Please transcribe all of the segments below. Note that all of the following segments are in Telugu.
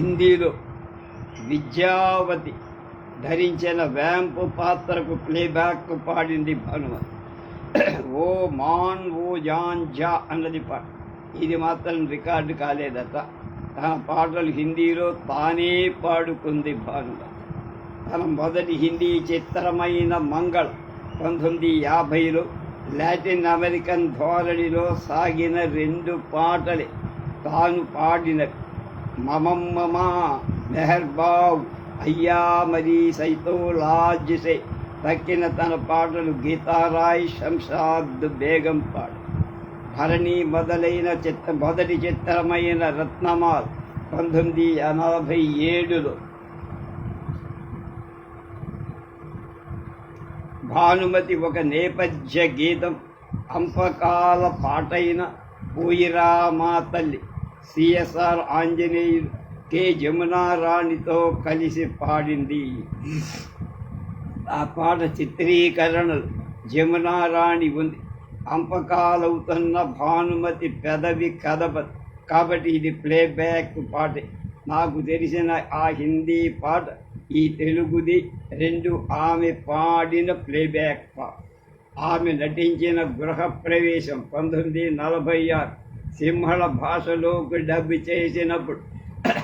హిందీలో విద్యావతి ధరించిన వ్యాంపు పాత్రకు ప్లేబ్యాక్ పాడింది భానుమతి. ఓ మాన్ ఓ జాన్ జా అన్నది పాట. ఇది మాత్రం రికార్డు కాలేదట తన పాటలు హిందీలో తానే పాడుకుంది భానుమతి. తన మొదటి హిందీ చిత్రమైన మంగళ పంతొమ్మిది యాభైలో లాటిన్ అమెరికన్ ధోరణిలో సాగిన రెండు పాటలే తాను పాడినవి. మమమ్మమా మెహర్బావ్ అయ్యా మరి సైతో లాజ్సే. తక్కిన తన పాటలు గీతారాయ్ శంషాద్ బేగం పాడు. భరణి మొదలైన చిత్ర మొదటి చిత్రమైన రత్నమాల్ పంతొమ్మిది ఎనభై ఏడులో. భానుమతి ఒక నేపథ్య గీతం అంపకాల పాటైన పోయిరా మా తల్లి సిఎస్ఆర్ ఆంజనేయులు కె జమునా రాణితో కలిసి పాడింది. ఆ పాట చిత్రీకరణలు జమునారాణి ఉంది. అంపకాలవుతున్న భానుమతి పెదవి కదప కాబట్టి ఇది ప్లేబ్యాక్ పాటే. నాకు తెలిసిన ఆ హిందీ పాట ఈ తెలుగుది రెండు ఆమె పాడిన ప్లేబ్యాక్ పాట. ఆమె నటించిన గృహప్రవేశం పంతొమ్మిది నలభై ఆరు. సింహళ భాషలోకి డబ్బు చేసినప్పుడు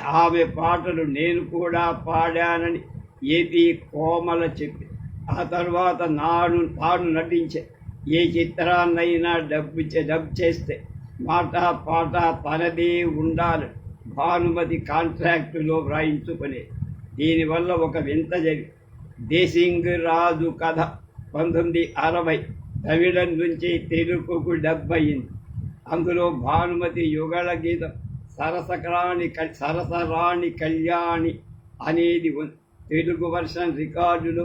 ఆమె పాటలు నేను కూడా పాడానని ఏది కోమల చెప్పి ఆ తర్వాత నాను తాను నటించే ఏ చిత్రాన్నైనా డబ్బు చే- డబ్ చేస్తే మాట పాట తనదే ఉండాలి. భానుమతి కాంట్రాక్టులో వ్రాయించుకునే. దీనివల్ల ఒక వింత జరిగి దేశింగ్ రాజు కథ పంతొమ్మిది అరవై తమిళం నుంచి తెలుగుకు డబ్బయింది. అందులో భానుమతి యుగళ గీతం సరసకరాణి క- సరసరాణి కళ్యాణి అనేది ఉంది తెలుగు వర్షన్ రికార్డులో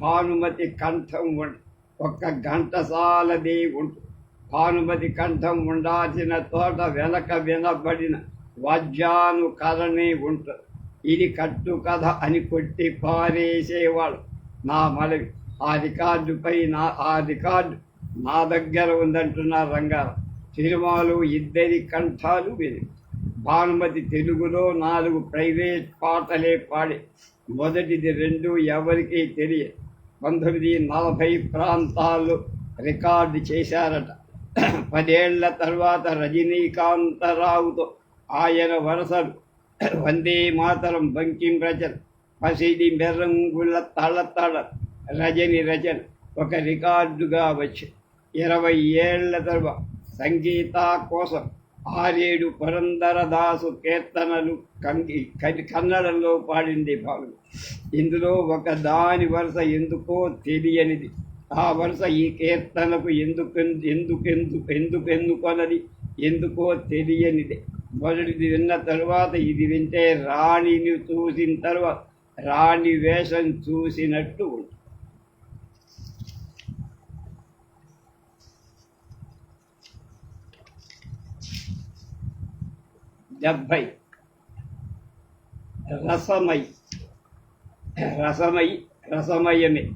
భానుమతి కంఠం ఉండ ఒక్క ఘంటసాలదే ఉంటుంది భానుమతి కంఠం ఉండాల్సిన తోట వెనక వినబడిన వాద్యానుకరణే ఉంటుంది ఇది కట్టు కథ అని కొట్టి పారేసేవాడు నా మనవి ఆ రికార్డుపై నా ఆ రికార్డు నా దగ్గర ఉందంటున్నారు రంగారావు. సినిమాలు ఇద్దరి కంఠాలు వెలుగు భానుమతి తెలుగులో నాలుగు ప్రైవేట్ పాటలే పాడి. మొదటిది రెండు ఎవరికీ తెలియదు పంతొమ్మిది నలభై ప్రాంతాల్లో రికార్డు చేశారట. పదేళ్ళ తర్వాత రజనీకాంతరావుతో ఆయన వరసలు. వందే మాతరం బంకిం రచన పసిడి మెర్రంగుల తళ తళ రజని రచన ఒక రికార్డుగా వచ్చి. ఇరవై ఏళ్ళ తర్వాత సంగీత కోసం ఆరేడు పురందరదాసు కీర్తనలు కంగి కన్నడంలో పాడింది భావన ఇందులో ఒక దాని వరుస ఎందుకో తెలియనిది. ఆ వరుస ఈ కీర్తనకు ఎందుకు ఎందుకు ఎందుకు ఎందుకో తెలియనిది. మొదటిది విన్న తరువాత ఇది వింటే రాణిని చూసిన తర్వాత రాణి వేషం చూసినట్టు ఉంటుంది డెబ్భై. రసమై. రసమై రసమయమే.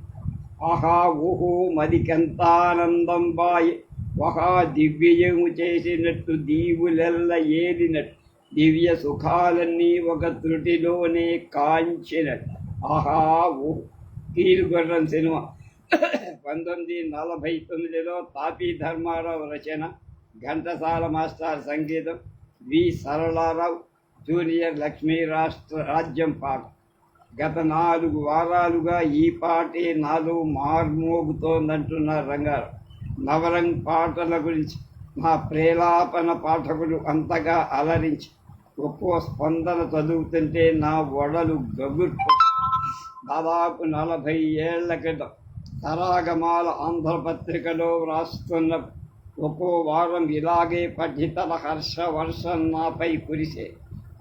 ఆహా ఊహో మదికెంతానందం బాయ్ వహా దివ్యము చేసినట్టు దీవులెల్ల ఏలినట్టు. దివ్య సుఖాలన్నీ ఒక త్రుటిలోనే కాంచినట్టు. ఆహా ఊహు కీలుగొర్రం సినిమా. పంతొమ్మిది నలభై తొమ్మిదిలో తాపీ ధర్మారావు రచన. ఘంటసాల మాస్టర్ సంగీతం. వి. సరళారావు జూనియర్ లక్ష్మీ రాష్ట్ర రాజ్యం పాట గత నాలుగు వారాలుగా ఈ పాటే నాలో మార్మోగుతోందంటున్నారు రంగారావు. నవరంగ్ పాటల గురించి నా ప్రేలాపన పాఠకులు అంతగా అలరించి ఒక్కో స్పందన చదువుతుంటే నా ఒడలు గగుర్పు దాదాపు నలభై ఏళ్ళ క్రితం తరాగమాల ఆంధ్రపత్రికలో వ్రాస్తున్న ఒక్కో వారం ఇలాగే పఠితల హర్ష వర్షం నాపై కురిసే.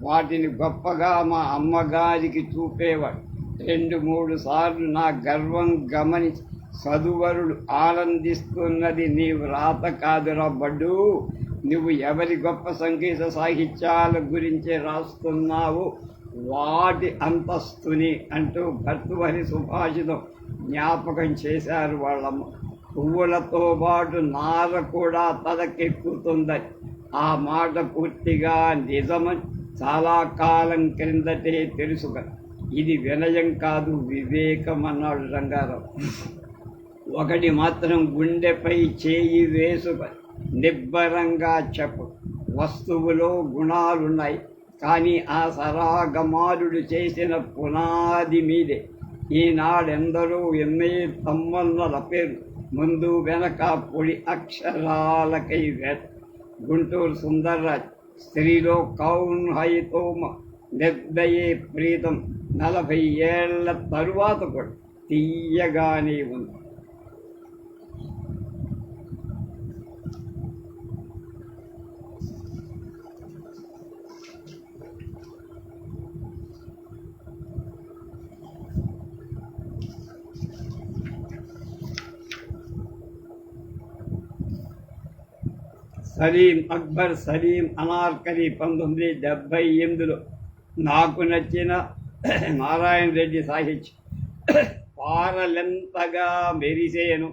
వాటిని గొప్పగా మా అమ్మగారికి చూపేవాడు. రెండు మూడు సార్లు నా గర్వం గమనించి సదువరుడు ఆనందిస్తున్నది నీవు వ్రాత కాదురా బడ్డు. నువ్వు ఎవరి గొప్ప సంగీత సాహిత్యాల గురించి రాస్తున్నావు? వాటి అంతస్తుని అంటూ భర్తృహరి సుభాషితం జ్ఞాపకం చేశారు వాళ్ళమ్మ. పువ్వులతో పాటు నార కూడా తలకెక్కుతుందని ఆ మాట పూర్తిగా నిజమని చాలా కాలం క్రిందటే తెలుసుక ఇది వినయం కాదు వివేకం అన్నాడు రంగారావు. ఒకటి మాత్రం గుండెపై చేయి వేసుక నిబ్బరంగా చెప్పు. వస్తువులో గుణాలున్నాయి కానీ ఆ సరాగమారుడు చేసిన పునాది మీదే. ఈనాడెందరో ఎన్నే తమ్మన్నల పేరు. ముందు వెనక పొడి అక్షరాలకై వేట గుంటూరు సుందర్రాజ్ స్త్రీలో కౌన్ హైతోమ నిర్దయే ప్రీతం నలభై ఏళ్ళ తరువాత కూడా తీయగానే ఉంది. సలీం అక్బర్ సలీం అనార్కలి పంతొమ్మిది డెబ్బై ఎనిమిదిలో నాకు నచ్చిన నారాయణ రెడ్డి సాహిత్యం. పారలెంతగా మెరిసేయను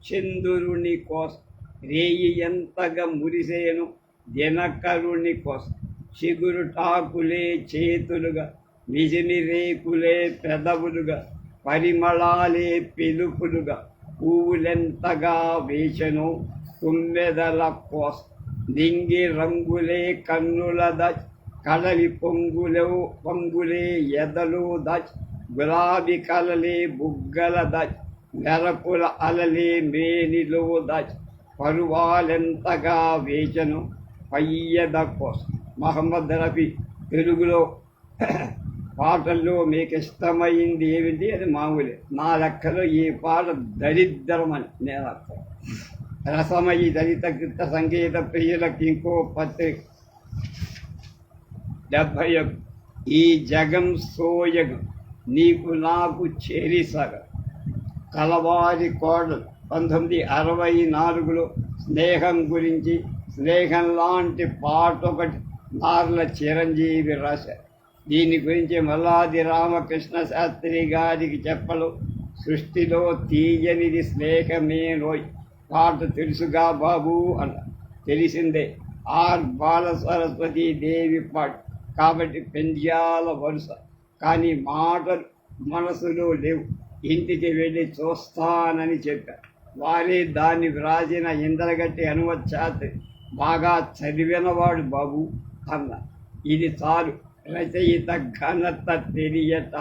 చంద్రుని కోసం రేయి ఎంతగా మురిసేయను దినకరుణి కోసం చిగురు టాకులే చేతులుగా నిజిని రేకులే పెదవులుగా పరిమళాలే పిలుపులుగా పువ్వులెంతగా వేచను తుమ్మెదల కోస దింగి రంగులే కన్నుల దచ్ కడలి పొంగులు పొంగులే ఎదలు దచ్ గులాబీ కలలే బుగ్గల దచ్ మెరపుల అలలే మేనిలో దచ్ పరువాలెంతగా వేచను పయ్యద కోస మహమ్మద్ రఫీ తెలుగులో పాటల్లో మీకు ఇష్టమైంది ఏమిటి? అది మామూలే. నా లెక్కలో ఈ పాట దరిద్రమని నేను అర్థం రసమయి దళిత కృత సంగీత ప్రియులకు ఇంకో పత్రిక డెబ్భై ఒక ఈ జగం సోయగం నీకు నాకు చేరిసగ కలవారి కోడలు పంతొమ్మిది అరవై నాలుగులో స్నేహం గురించి స్నేహం లాంటి పాట ఒకటి నార్ల చిరంజీవి రాశారు దీని గురించి మల్లాది రామకృష్ణ శాస్త్రి గారికి చెప్పలు. సృష్టిలో తీయనిది స్నేహమే రోయ్ పాట తెలుసుగా బాబు అన్న. తెలిసిందే. ఆర్ బాల సరస్వతి దేవి పాట కాబట్టి పెంద్యాల వరుస. కానీ మాటలు మనసులో లేవు. ఇంటికి వెళ్ళి చూస్తానని చెప్పారు వారే దాన్ని వ్రాసిన ఇంద్రగట్టి అనువచ్చాత్రి బాగా చదివినవాడు బాబు అన్న. ఇది చాలు. రచయిత ఘనత తెలియట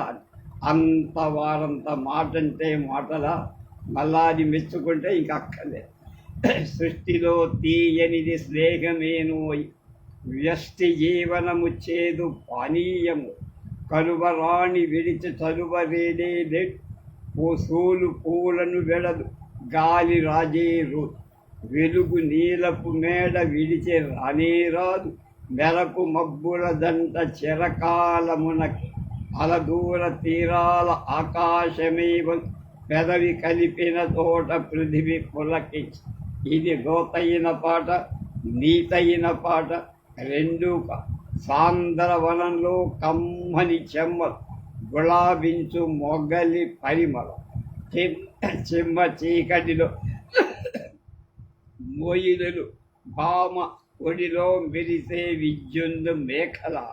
అంత వారంత మాటంటే మాటలా? మళ్ళా అది మెచ్చుకుంటే ఇంక అక్కర్లేదు సృష్టిలో తీయనిది స్నేహమేను వ్యష్టి జీవనము చేదు పానీయము. కలువరాణి విడిచి చలువరేడే పూసూలు పూలను వెడదు గాలి రాజేరు వెలుగు నీలపు మేడ విడిచే రానే రాదు మెరకు మబ్బుల దంట చిరకాలమునకి. అలదూర తీరాల ఆకాశమేవ పెదవి కలిపిన తోట పృథివి పులకి. ఇది లోతైన పాట నీతైన పాట రెండు సాంద్రవనంలో కమ్మని చెమ్మ గులాబించు మొగలి పరిమళ. చిమ్- చిమ్మ చీకటిలో మొయిలులు భామ ఒడిలో మెరిసే విద్యుందు మేఖల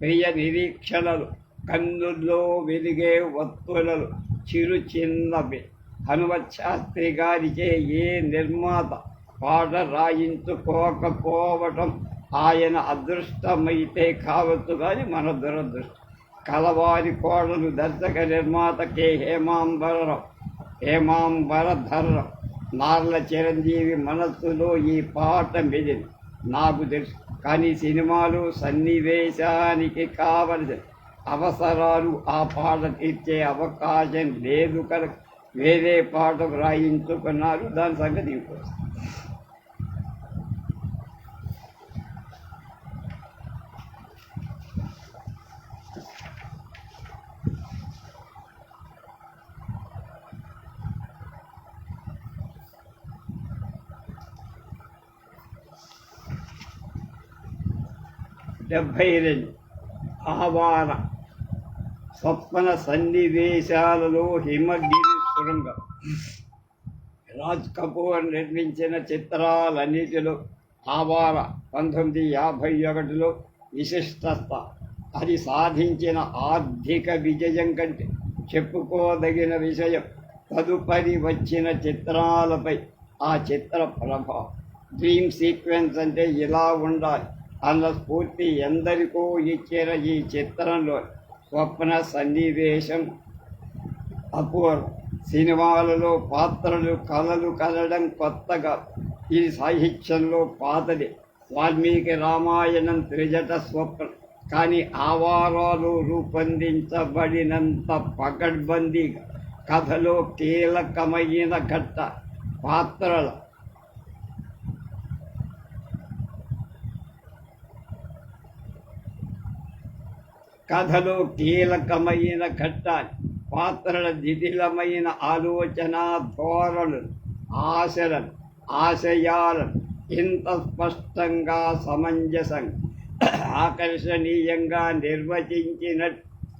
ప్రియ నిరీక్షణలు కన్నుల్లో వెలిగే వత్తులలు చిరు చిన్నవి హనుమత్ శాస్త్రి గారిచే ఏ నిర్మాత పాట రాయించుకోకపోవటం ఆయన అదృష్టమైతే కావచ్చు కానీ మన దురదృష్టం. కలవారి కోడలు దర్శక నిర్మాత కె. హేమాంబరరావు. హేమాంబరధర్రావు. నార్ల చిరంజీవి మనస్సులో ఈ పాట మెదిలి నాకు తెలుసు. కానీ సినిమాలు సన్నివేశానికి కావలసింది అవసరాలు ఆ పాట తీర్చే అవకాశం లేదు కనుక వేరే పాట వ్రాయించుకున్నారు దాని సంగతి ఇంకో డెబ్భై రెండు ఆవార స్వప్న సన్నివేశాలలో హిమగిరి సురంగం. రాజ్ కపూర్ నిర్మించిన చిత్రాలన్నిటిలో ఆవార పంతొమ్మిది యాభై ఒకటిలో విశిష్టత అది సాధించిన ఆర్థిక విజయం కంటే చెప్పుకోదగిన విషయం తదుపరి వచ్చిన చిత్రాలపై ఆ చిత్ర ప్రభావం డ్రీమ్ సీక్వెన్స్ అంటే ఇలా ఉండాలి. అన్న స్ఫూర్తి ఎందరికో ఇచ్చిన ఈ చిత్రంలో స్వప్న సన్నివేశం. అపూర్వం సినిమాలలో పాత్రలు కళలు కలడం కొత్తగా. ఇది సాహిత్యంలో పాతది వాల్మీకి రామాయణం త్రిజట స్వప్నం. కానీ ఆవారాలు రూపొందించబడినంత పకడ్బందీగా. కథలో కీలకమైన ఘట్ట పాత్రల కథలో కీలకమైన ఘట్టాలు పాత్రల దిదిలమైన ఆలోచన ధోరణులు ఆశలను ఆశయాలను ఇంత స్పష్టంగా సమంజసంగా ఆకర్షణీయంగా నిర్వచించిన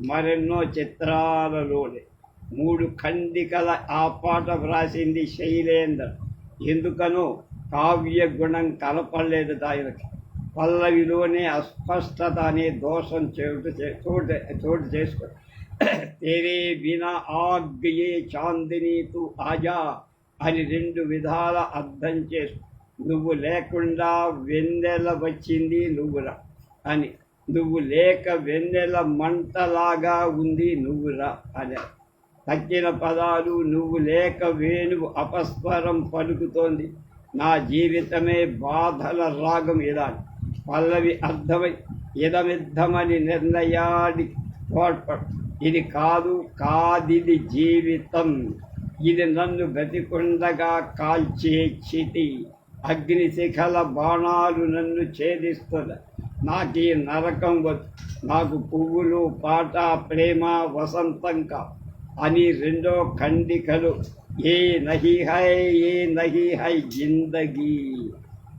మరెన్నో చిత్రాలలోనే. మూడు ఖండికల ఆ పాట వ్రాసింది శైలేంద్ర. ఎందుకనో కావ్య గుణం కలపలేదు ఆయనకి. పల్లవిలోనే అస్పష్టత అనే దోషం చోటు చే- చోటు చోటు చేసుకో తేరే విన ఆగ్యే చాందిని తు ఆజా అని రెండు విధాల అర్థం చేసు నువ్వు లేకుండా వెన్నెల వచ్చింది నువ్వురా అని. నువ్వు లేక వెన్నెల మంటలాగా ఉంది నువ్వురా అని. తగ్గిన పదాలు నువ్వు లేక వేణువు అపస్వరం పలుకుతోంది. నా జీవితమే బాధల రాగం ఇలా పల్లవి అర్థమై ఇదమిద్దమని నిర్ణయానికి తోడ్పడు ఇది కాదు కాదిది జీవితం. ఇది నన్ను బతికుండగా కాల్చే చితి అగ్నిశిఖల బాణాలు నన్ను ఛేదిస్తుంది నాకు ఈ నరకం వద్దు. నాకు పువ్వులు పాట ప్రేమ వసంతం కా అని రెండో ఖండికలు. ఏ నహి హై ఏ నహి హై జిందగీ.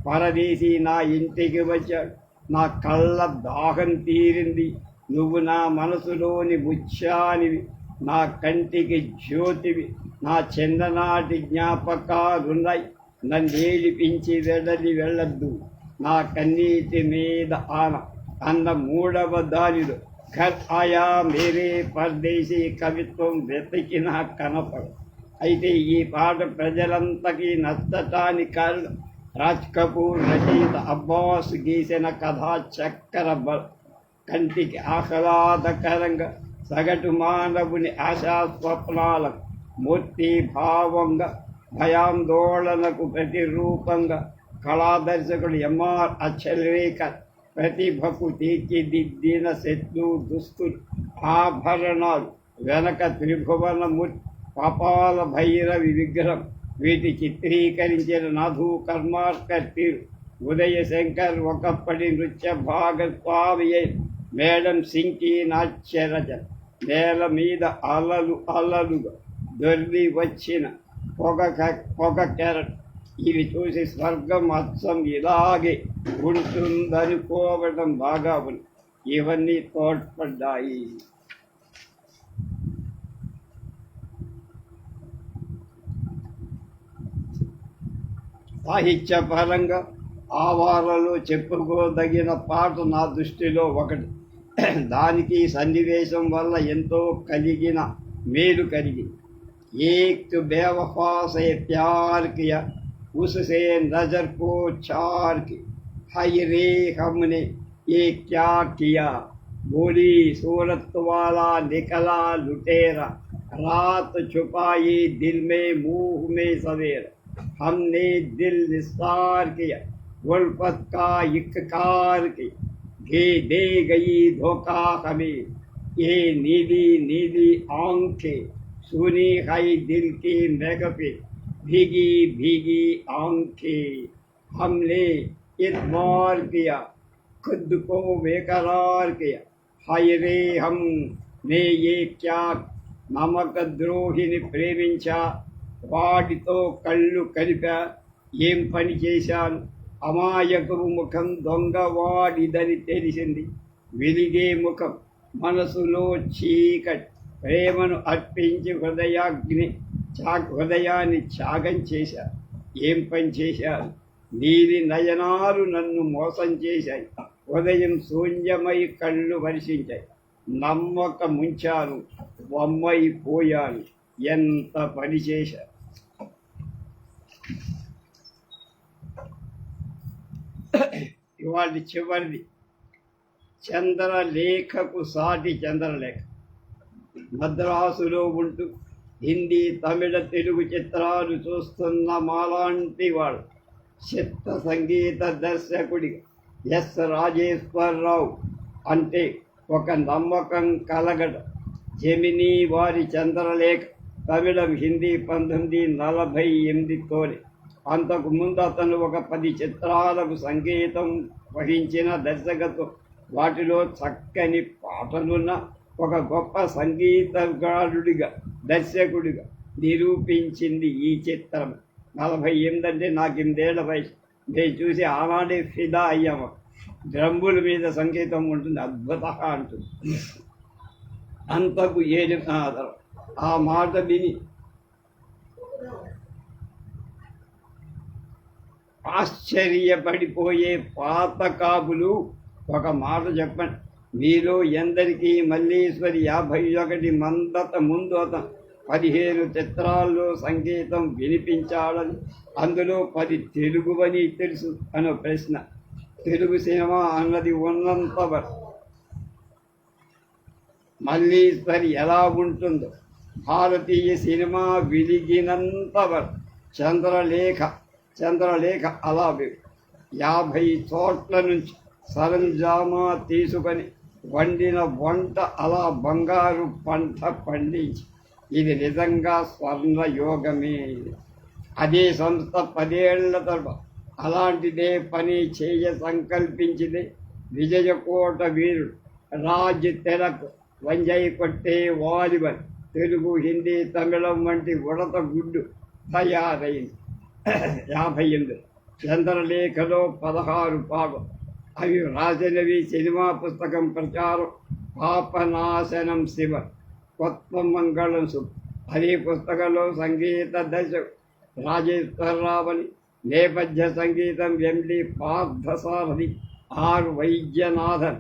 పరదేశి నా ఇంటికి వచ్చాడు నా కళ్ళ దాహం తీరింది. నువ్వు నా మనసులోని ముత్యానివి నా కంటికి జ్యోతివి. నా చిన్ననాటి జ్ఞాపకాలున్నాయి. నన్ను ఏడిపించి వెడలి వెళ్ళద్దు. నా కన్నీటి మీద ఆన. అన్న మూడవ దానిలో ఘర్ ఆయా మేరే పరదేశీ కవిత్వం వెతికిన కనపడు. అయితే ఈ పాట ప్రజలంతకీ నచ్చటానికి కారణం రాజ్ కపూర్ రచయిత అబ్బాస్ గీసిన కథా చక్కర కంటికి ఆహ్లాదకరంగా సగటు మానవుని ఆశా స్వప్నాల మూర్తి భావంగా భయాందోళనకు ప్రతిరూపంగా కళాదర్శకుడు ఎంఆర్ అచ్చలేకర్ ప్రతిభకు తీర్చిదిద్దిన శత్రు దుస్తులు ఆభరణాలు వెనక త్రిభువనమూర్తి పాపాల భైరవి విగ్రహం వీటి చిత్రీకరించిన నాథు కర్మార్కర్ తీరు ఉదయ శంకర్ ఒకప్పటి నృత్య భాగస్వామి మేడం సింకి నాట్య నేల మీద అలలు అలలుగా దొర్లి వచ్చిన పొగ క- పొగ కెరట్. ఇవి చూసి స్వర్గం అచ్చం ఇలాగే ఉంటుందనుకోవడం బాగా ఉంది. ఇవన్నీ తోడ్పడ్డాయి. సాహిత్యపరంగా ఆవారలో చెప్పుకోదగిన పాట నా దృష్టిలో ఒకటి దానికి సన్నివేశం వల్ల ఎంతో కలిగిన మేలు కలిగింది एक बेवफा से प्यार किया उससे नजर को चार की हाय रे हमने ये क्या किया बोली सूरत वाला निकला लुटेरा रात छुपाई दिल में मुंह में सवेरा हमने दिल निस्तार किया गुलपत का इकार किया। घे दे गई धोखा हमें, ये नीली नीली आँखें, सुनी है दिल के नग पे भीगी भीगी आँखें। हमने इतमार किया, खुद को बेकरार किया। हाय रे हम ने ये क्या नामक द्रोहिण प्रेमिंचा వాటితో కళ్ళు కలిపా ఏం పని చేశాను? అమాయకపు ముఖం దొంగవాడిదని తెలిసింది. వెలిగే ముఖం మనసులో చీకటి ప్రేమను అర్పించి హృదయాగ్ని చా హృదయాన్ని త్యాగం చేశారు ఏం పని చేశారు నీది నయనాలు నన్ను మోసం చేశాయి. ఉదయం శూన్యమై కళ్ళు వర్షించాయి నమ్మక ముంచాను బొమ్మై పోయాను ఎంత పని చేశాను ఇవాళ చివరిది. చంద్రలేఖకు సాటి చంద్రలేఖ మద్రాసులో ఉంటూ హిందీ తమిళ తెలుగు చిత్రాలు చూస్తున్న మాలాంటి వాళ్ళు చిత్త సంగీత దర్శకుడి ఎస్ రాజేశ్వరరావు అంటే ఒక నమ్మకం కలగడం. జమినీ వారి చంద్రలేఖ తమిళం హిందీ పంతొమ్మిది నలభై ఎనిమిదితోనే అంతకు ముందు అతను ఒక పది చిత్రాలకు సంగీతం వహించిన దర్శకత్వం. వాటిలో చక్కని పాటలున్న ఒక గొప్ప సంగీతగారుడిగా దర్శకుడిగా నిరూపించింది ఈ చిత్రం. నలభై ఎనిమిది అంటే నాకు ఎనిమిదేళ్ళ వయసు. నేను చూసి ఆనాడే ఫిదా అయ్యాము. డ్రమ్ముల మీద సంగీతం ఉంటుంది అద్భుత అంటుంది అంతకు ఏడు ఆ మాట విని ఆశ్చర్యపడిపోయే పాతకాబులు ఒక మాట చెప్పండి. మీలో ఎందరికీ మల్లీశ్వరి యాభై ఒకటి మందత ముందు అతను పదిహేను చిత్రాల్లో సంగీతం వినిపించాడని అందులో పది తెలుగువని తెలుసు అనే ప్రశ్న. తెలుగు సినిమా అన్నది ఉన్నంత మల్లీశ్వరి ఎలా ఉంటుందో భారతీయ సినిమా విరిగినంత చంద్రలేఖ చంద్రలేఖ అలా యాభై చోట్ల నుంచి సరంజామా తీసుకొని వండిన వంట అలా బంగారు పంట పండించి. ఇది నిజంగా స్వర్ణ యోగమే అదే సంస్థ పదేళ్ళ తరబ అలాంటిదే పని చేయ సంకల్పించింది విజయకోట వీరుడు. రాజ్ తెలకు వంజై కొట్టే వాలిబల్. తెలుగు హిందీ తమిళం వంటి ఉడత గుడ్డు తయారైంది. యాభై ఎనిమిది. చంద్రలేఖలో పదహారు పాటలు అవి రాసినవి సినిమా పుస్తకం ప్రచారం. పాపనాశనం శివ. కొత్త మంగళం శుభ. అదే పుస్తకంలో సంగీత దశ. రాజేశ్వరరావని నేపథ్య సంగీతం ఎండి పార్థసారథి. ఆర్ వైద్యనాథన్.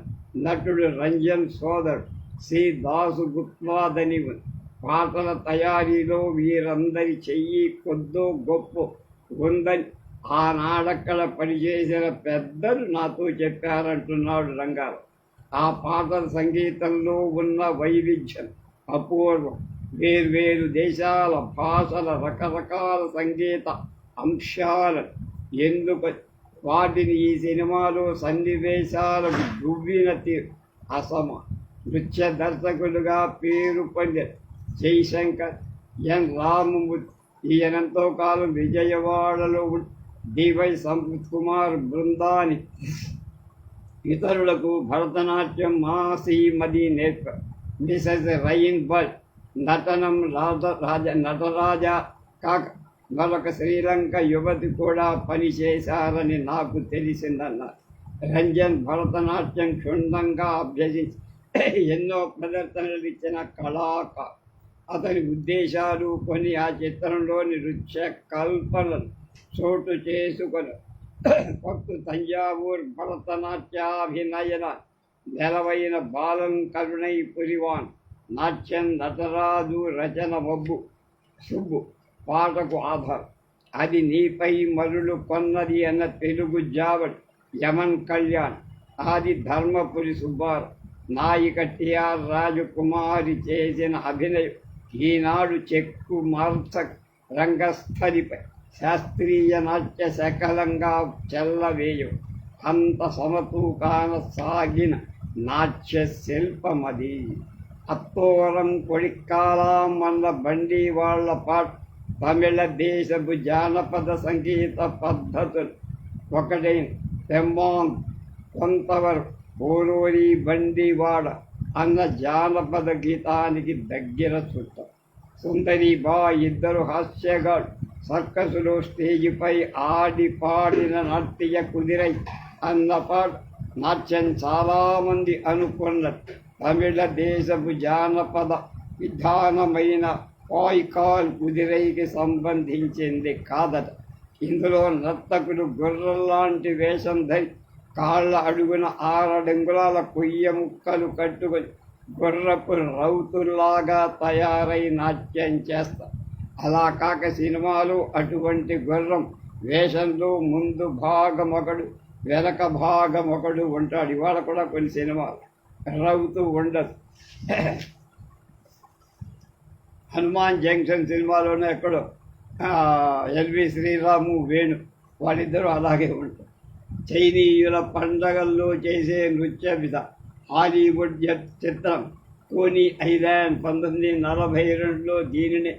నటుడు రంజన్ సోదర్ శ్రీ దాసు గుప్వాదని పాటల తయారీలో వీరందరి చెయ్యి కొద్దో గొప్ప. ఉందని ఆనాడక్కడ పనిచేసిన పెద్దలు నాతో చెప్పారంటున్నాడు రంగారావు. ఆ పాటల సంగీతంలో ఉన్న వైవిధ్యం అపూర్వం వేర్వేరు దేశాల భాషల రకరకాల సంగీత అంశాలను ఎందుకు? వాటిని ఈ సినిమాలో సన్నివేశాలకు దువ్విన తీరు. అసమ నృత్య దర్శకులుగా పేరు పొందారు. జయశంకర్ ఎన్. రామమూర్తి ఈయనంతో కాలం విజయవాడలో డివై సంపత్ కుమార్ బృందాని. ఇతరులకు భరతనాట్యం మాసీమది నేర్ప మిసెస్ రైన్ బల్ నటనం రాజ రాజ నటరాజ కాక మరొక శ్రీలంక యువతి కూడా పనిచేశారని నాకు తెలిసిందన్నారు రంజన్ భరతనాట్యం క్షుణ్ణంగా అభ్యసించి ఎన్నో ప్రదర్శనలు ఇచ్చిన కళాకారు అతని ఉద్దేశాలు కొన్ని ఆ చిత్రంలోని నృత్య కల్పనలు చోటు చేసుకొని. భక్తు తంజావూర్ భరతనాట్యాభినయన నెలవైన బాలం కరుణై పురివాన్. నాట్యం నటరాజు రచన మబ్బు సుబ్బు పాటకు ఆధారం. అది నీపై మరులు కొన్నది అన్న తెలుగు జావడ్ యమన్ కళ్యాణ్. ఆది ధర్మపురి సుబ్బారు నాయిక టిఆర్ రాజకుమారి చేసిన అభినయం. ఈనాడు చెక్కు మార్చ రంగస్థలిపై శాస్త్రీయ నాట్య సకలంగా చెల్లవేయు అంత సమతూకాన సాగిన నాట్య శిల్పమది. అత్తోరం కొడిక్కాలం అన్న బండి వాళ్ళ పాట తమిళ దేశపు జానపద సంగీత పద్ధతులు. ఒకటైన తెమ్మాంగ్ కొంతవరకు పోలోరి బండివాడ అన్న జానపద గీతానికి దగ్గర చుట్టం. సుందరి బా ఇద్దరు హాస్యగాడు. సర్కసులో స్టేజిపై ఆడి పాడిన నాట్య కుదిరై అన్న పాట. నాట్యం చాలామంది అనుకున్నట్టు తమిళ దేశపు జానపద విధానమైన పాయికాల్ కుదిరైకి సంబంధించింది కాదట. ఇందులో నర్తకులు గుర్రం లాంటి వేషం ధరి కాళ్ళ అడుగున ఆరడంగుళాల కొయ్య ముక్కలు కట్టుకొని గుర్రపు రౌతుల్లాగా తయారై నాట్యం చేస్తా. అలా కాక సినిమాలు అటువంటి గుర్రం వేషంలో ముందు భాగం ఒకడు వెనక భాగం ఒకడు ఉంటాడు. ఇవాళ కూడా కొన్ని సినిమాలు. రౌతు ఉండదు. హనుమాన్ జంక్షన్ సినిమాలోనే ఎక్కడో ఎల్వి శ్రీరాము వేణు వాళ్ళిద్దరూ అలాగే ఉంటారు. చైనీయుల పండగల్లో చేసే నృత్య విధ. హాలీవుడ్ చిత్రం టోనీ ఐలాండ్ పంతొమ్మిది నలభై రెండులో దీనిని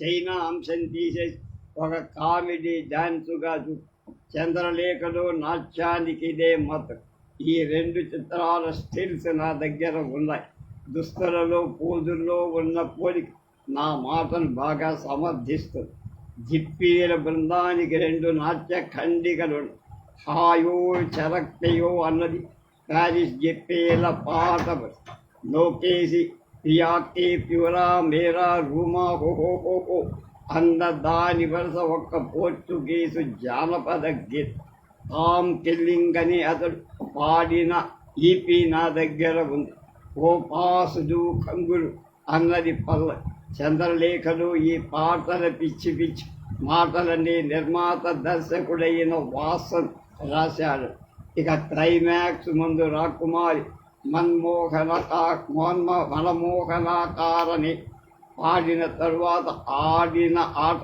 చైనా అంశం తీసేసి ఒక కామెడీ డాన్సుగా చంద్రలేఖలో నాట్యానికి ఇదే మతం. ఈ రెండు చిత్రాల స్టిల్స్ నా దగ్గర ఉన్నాయి. దుస్తులలో పోజుల్లో ఉన్న పోలిక నా మాటను బాగా సమర్థిస్తుంది. జిప్పీల బృందానికి రెండు నాట్య ఖండికలు హాయో చరక్తయో అన్నది. ప్యారిస్ చెప్పేల పాట నోకేసి పియాకే ప్యూరా మేరా రూమా హోహో హో హో అన్న దాని వరుస ఒక్క పోర్చుగీసు జానపద గీత. తామ్ కిల్లింగ్ అని అతడు పాడిన ఈపీ నా దగ్గర ఉంది. ఓ పాసుడు కంగులు అన్నది పల్ల. చంద్రలేఖలు ఈ పాటల పిచ్చి పిచ్చి మాటలని నిర్మాత దర్శకుడైన వాసన్ రాశాడు ఇక క్లైమాక్స్ ముందు రాకుమారి మన్మోహన మోన్మ మనమోహనాకారని పాడిన తరువాత ఆడిన ఆట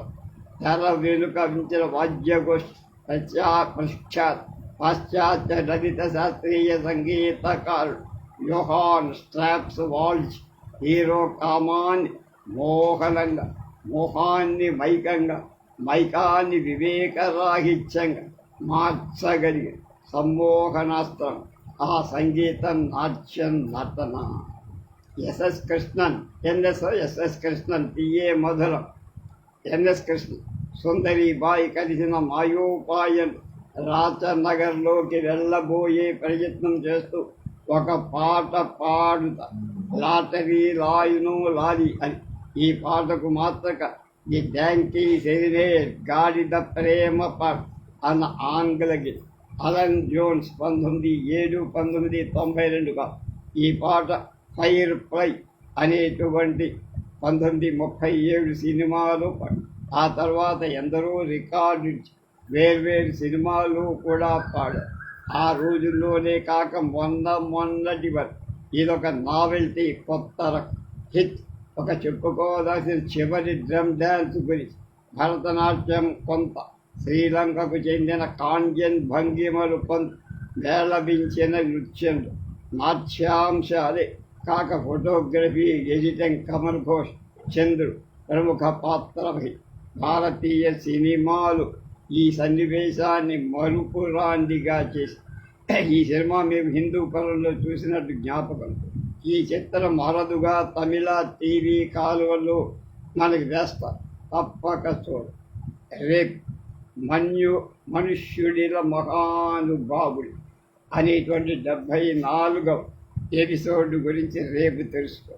తెర వెనుక వించిన వాద్యగోష్ఠి పశ్చా పశ్చాత్ పాశ్చాత్య లలిత శాస్త్రీయ సంగీతకారుడు యోహాన్ స్ట్రాప్స్ వాల్జ్ హీరో కామాన్ని మోహనంగా మోహాన్ని మైకంగా మైకాన్ని వివేకరాహిత్యంగా మార్చగలి సమ్మోహనాస్త్రం. ఆ సంగీతం నాట్యం నటన SS Krishnan NS SS Krishnan PA Madhuram. NS Krishna Sundari Bai కలిసిన మాయోపాయం రాచనగర్లోకి వెళ్ళబోయే ప్రయత్నం చేస్తూ ఒక పాట పాడుత. లాటరీ లాయును లాలి అని. ఈ పాటకు మాత్రక ది డ్యాంకీ సెరినే గాడిద ప్రేమ పాట. అన్న ఆంగ్ల గీతం అలన్ జోన్స్ పంతొమ్మిది ఏడు పంతొమ్మిది తొంభై రెండుగా ఈ పాట ఫైర్ ఫ్లై అనేటువంటి పంతొమ్మిది ముప్పై ఏడు సినిమాలు ఆ తర్వాత ఎందరో రికార్డు వేర్వేరు సినిమాలు కూడా పాడారు. ఆ రోజుల్లోనే కాక మొన్న మొన్నటి వరకు ఇదొక నావెల్టీ కొత్త హిట్. ఒక చెప్పుకోవాల్సిన చివరి డ్రమ్ డ్యాన్స్ గురించి. భరతనాట్యం కొంత శ్రీలంకకు చెందిన కాండ్యన్ భంగిమలు కొంత మేళవించిన నృత్యంలో నాట్యాంశాలే కాక ఫోటోగ్రఫీ ఎడిటం కమల్ ఘోష్ చంద్రు ప్రముఖ పాత్ర భారతీయ సినిమాలు ఈ సన్నివేశాన్ని మరుపురాండిగా చేసి ఈ సినిమా మేము హిందూ పనుల్లో చూసినట్టు జ్ఞాపకం. ఈ చిత్రం అరదుగా తమిళ టీవీ కాలువల్లో మనకి వేస్తారు. తప్పక చూడు రేపు మన్యు మనుష్యుడిల మహానుభావుడు అనేటువంటి డెబ్భై నాలుగవ ఎపిసోడ్ గురించి రేపు తెలుసుకో.